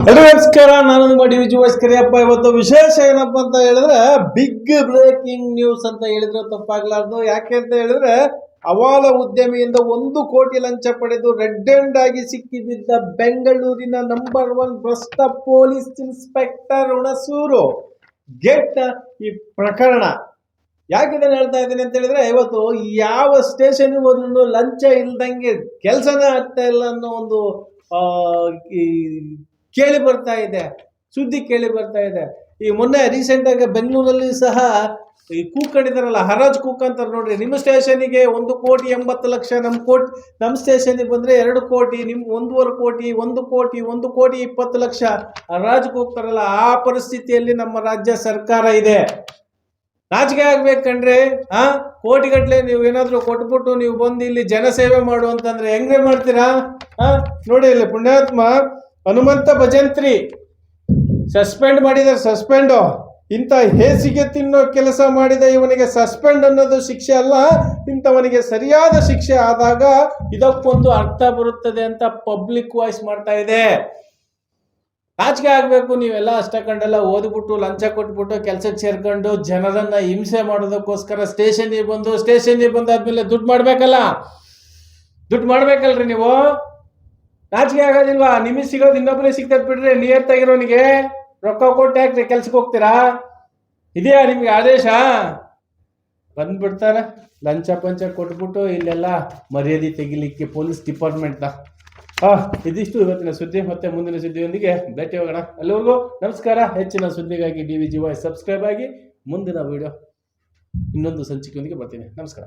ಎಲ್ರಿಗೂ ನಮಸ್ಕಾರ ನಾನು ನಿಮ್ಮ ಡಿ ವಿಜಿ ವಾಯ್ಸ್ ಕರಿಯಪ್ಪ ಇವತ್ತು ವಿಶೇಷ ಏನಪ್ಪ ಅಂತ ಹೇಳಿದ್ರೆ ಬಿಗ್ ಬ್ರೇಕಿಂಗ್ ನ್ಯೂಸ್ ಅಂತ ಹೇಳಿದ್ರೆ ತಪ್ಪಾಗ್ಲಾರ್ದು. ಯಾಕೆ ಅಂತ ಹೇಳಿದ್ರೆ ಅವಾಲ ಉದ್ಯಮಿಯಿಂದ ಒಂದು ಕೋಟಿ ಲಂಚ ಪಡೆದು ರೆಡ್ ಹ್ಯಾಂಡ್ ಆಗಿ ಸಿಕ್ಕಿಬಿದ್ದ ಬೆಂಗಳೂರಿನ ನಂಬರ್ ಒನ್ ಭ್ರಷ್ಟ ಪೊಲೀಸ್ ಇನ್ಸ್ಪೆಕ್ಟರ್ ಹುಣಸೂರು. ಗೆಟ್ ಈ ಪ್ರಕರಣ. ಯಾಕೆ ಇದನ್ನ ಹೇಳ್ತಾ ಇದ್ದೀನಿ ಅಂತ ಹೇಳಿದ್ರೆ ಇವತ್ತು ಯಾವ ಸ್ಟೇಷನ್ ಹೋದ್ರೂ ಲಂಚ ಇಲ್ದಂಗೆ ಕೆಲಸನೇ ಆಗ್ತಾ ಇಲ್ಲ ಅನ್ನೋ ಒಂದು ಈ ಕೇಳಿ ಬರ್ತಾ ಇದೆ, ಸುದ್ದಿ ಕೇಳಿ ಬರ್ತಾ ಇದೆ. ಈ ಮೊನ್ನೆ ರೀಸೆಂಟ್ ಆಗಿ ಬೆಂಗಳೂರಲ್ಲಿ ಸಹ ಈ ಕೂಕೊಂಡಿದಾರಲ್ಲ ಹರಾಜ್ ಕೂಕ್ ಅಂತಾರೆ ನೋಡ್ರಿ. ನಿಮ್ಮ ಸ್ಟೇಷನಿಗೆ ಒಂದು ಕೋಟಿ ಎಂಬತ್ತು ಲಕ್ಷ ನಮ್ಮ ಕೋಟಿ ನಮ್ಮ ಸ್ಟೇಷನಿಗೆ ಬಂದ್ರೆ ಎರಡು ಕೋಟಿ ನಿಮ್ಮ ಒಂದೂವರೆ ಕೋಟಿ, ಒಂದು ಕೋಟಿ ಒಂದು ಕೋಟಿ ಇಪ್ಪತ್ತು ಲಕ್ಷ ಹರಾಜ್ ಕೂಗ್ತಾರಲ್ಲ ಆ ಪರಿಸ್ಥಿತಿಯಲ್ಲಿ ನಮ್ಮ ರಾಜ್ಯ ಸರ್ಕಾರ ಇದೆ. ನಾಚಿಕೆ ಆಗ್ಬೇಕಂಡ್ರೆ ಆ ಕೋಟಿಗಟ್ಟಲೆ ನೀವು ಏನಾದರೂ ಕೊಟ್ಬಿಟ್ಟು ನೀವು ಬಂದು ಇಲ್ಲಿ ಜನಸೇವೆ ಮಾಡು ಅಂತಂದ್ರೆ ಹೆಂಗೆ ಮಾಡ್ತೀರಾ? ಆ, ನೋಡಿ ಇಲ್ಲಿ ಪುಣ್ಯಾತ್ಮ ಹನುಮಂತ ಭಜಂತ್ರಿ ಸಸ್ಪೆಂಡ್ ಮಾಡಿದ್ದಾರೆ ಸಸ್ಪೆಂಡು ಇಂಥ ಹೇಸಿಗೆ ತಿನ್ನೋ ಕೆಲಸ ಮಾಡಿದ ಇವನಿಗೆ ಸಸ್ಪೆಂಡ್ ಅನ್ನೋದು ಶಿಕ್ಷೆ ಅಲ್ಲ. ಇಂಥವನಿಗೆ ಸರಿಯಾದ ಶಿಕ್ಷೆ ಆದಾಗ ಇದಕ್ಕೊಂದು ಅರ್ಥ ಬರುತ್ತದೆ ಅಂತ ಪಬ್ಲಿಕ್ ವಾಯ್ಸ್ ಮಾಡ್ತಾ ಇದೆ. ರಾಜಕೀಯ ಆಗಬೇಕು, ನೀವೆಲ್ಲ ಅಷ್ಟಕೊಂಡೆಲ್ಲ ಓದ್ಬಿಟ್ಟು, ಲಂಚ ಕೊಟ್ಬಿಟ್ಟು, ಕೆಲಸಕ್ಕೆ ಸೇರ್ಕೊಂಡು ಜನರನ್ನ ಹಿಂಸೆ ಮಾಡೋದಕ್ಕೋಸ್ಕರ ಸ್ಟೇಷನ್ಗೆ ಬಂದು ಸ್ಟೇಷನ್ಗೆ ಬಂದಾದ್ಮೇಲೆ ದುಡ್ಡು ಮಾಡ್ಬೇಕಲ್ಲ? ದುಡ್ಡು ಮಾಡ್ಬೇಕಲ್ರಿ ನೀವು? ನಾಚಿಕೆ ಆಗೋದಿಲ್ವಾ? ನಿಮಗೆ ಸಿಗೋದು ಇನ್ನೊಬ್ಬರೇ ಸಿಗ್ತದ್ ಬಿಡ್ರಿ. ನಿಯತ್ತಾಗಿರೋನಿಗೆ ರೊಕ್ಕ ಕೊಟ್ಟು ಯಾಕ್ರಿ ಕೆಲ್ಸಕ್ಕೆ ಹೋಗ್ತೀರಾ? ಇದೆಯಾ ನಿಮ್ಗೆ ಆದೇಶ? ಬಂದ್ಬಿಡ್ತಾರೆ. ಲಂಚ ಪಂಚ ಕೊಟ್ಬಿಟ್ಟು ಇಲ್ಲೆಲ್ಲ ಮರ್ಯಾದೆ ತೆಗಿಲಿಕ್ಕೆ ಪೊಲೀಸ್ ಡಿಪಾರ್ಟ್ಮೆಂಟ್ನ. ಹಾ ಇದಿಷ್ಟು ಇವತ್ತಿನ ಸುದ್ದಿ. ಮತ್ತೆ ಮುಂದಿನ ಸುದ್ದಿಯೊಂದಿಗೆ ಭೇಟಿ ಹೋಗೋಣ ಎಲ್ಲರಿಗೂ ನಮಸ್ಕಾರ. ಹೆಚ್ಚಿನ ಸುದ್ದಿಗಾಗಿ D V G Y subscribe ಆಗಿ ಮುಂದಿನ ವಿಡಿಯೋ ಇನ್ನೊಂದು ಸಂಚಿಕೆಯೊಂದಿಗೆ ಬರ್ತೀನಿ. ನಮಸ್ಕಾರ.